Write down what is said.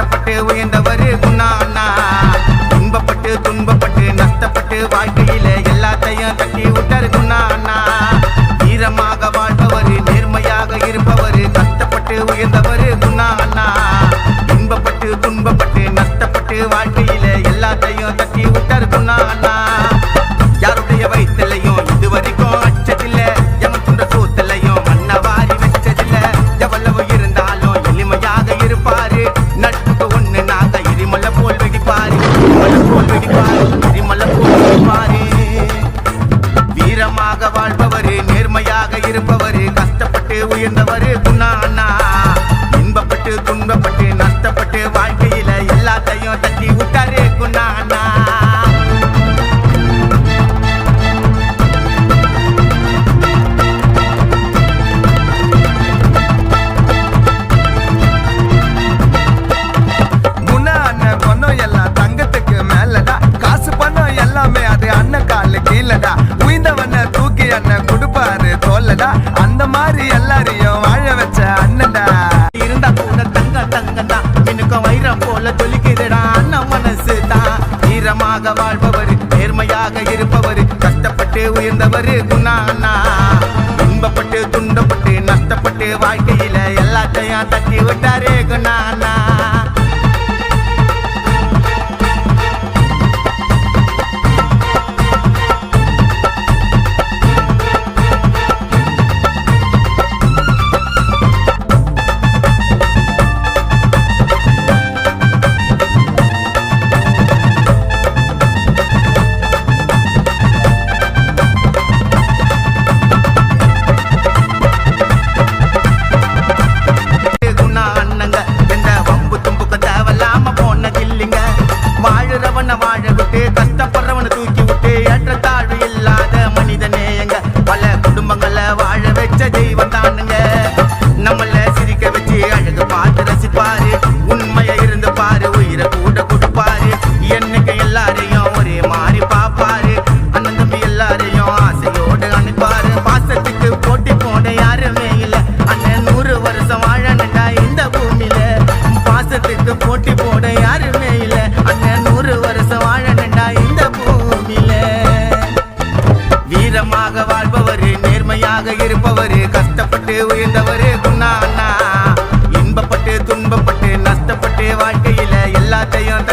கஷ்டப்பட்டு உயர்ந்தவர் குன்னா அண்ணா. துன்பப்பட்டு துன்பப்பட்டு நஷ்டப்பட்டு வாழ்க்கையில எல்லாத்தையும் தட்டி விட்டாரு குன்னா அது அண்ணன் காலு கீழடா. உயிந்தவன தூக்கி அண்ணன் கொடுப்பாரு தோல்லடா. அந்த மாதிரி எல்லாரையும் வாழ வச்ச அண்ணன்டா. இருந்தா கூட தங்க தங்கடா தான் வைரம் போல தொலிக்கிறடா அண்ணன் மனசு தான் வீரமாக வாழ்பவர் நேர்மையாக இருப்பவர் கஷ்டப்பட்டு உயர்ந்தவர் குணா அண்ணா துன்பப்பட்டு துண்டப்பட்டு நஷ்டப்பட்டு வாழ்க்கையில எல்லாத்தையும் தட்டி விட்டாரே குணா அண்ணா தெய்வம் தானுங்க. நம்மள சிரிக்க வச்சு அழகு பார்த்து ரசிப்பாரு. உண்மையா இருந்து பாரு உயிரை கூட கொடுப்பாரு. என்னைக்கு எல்லாரையும் ஒரே மாதிரி பாப்பாரு அண்ணன் தம்பி எல்லாரையும் ஆசையோடு அனுப்பாரு. பாசத்துக்கு போட்டி போட யாருமே இல்ல. அண்ணன் நூறு வருஷம் வாழணுண்டா இந்த பூமியில. பாசத்துக்கு போட்டி போட யாருமே இல்ல. அண்ணன் நூறு வருஷம் வாழணுண்டா இந்த பூமியில. வீரமாக வாழ்பவர் நேர்மையாக இருப்பவரு. கஷ்டப்பட்டு உயர்ந்தவரே குண்ணா அண்ணா இன்பப்பட்டு துன்பப்பட்டு நஷ்டப்பட்டு வாழ்க்கையில எல்லாத்தையும்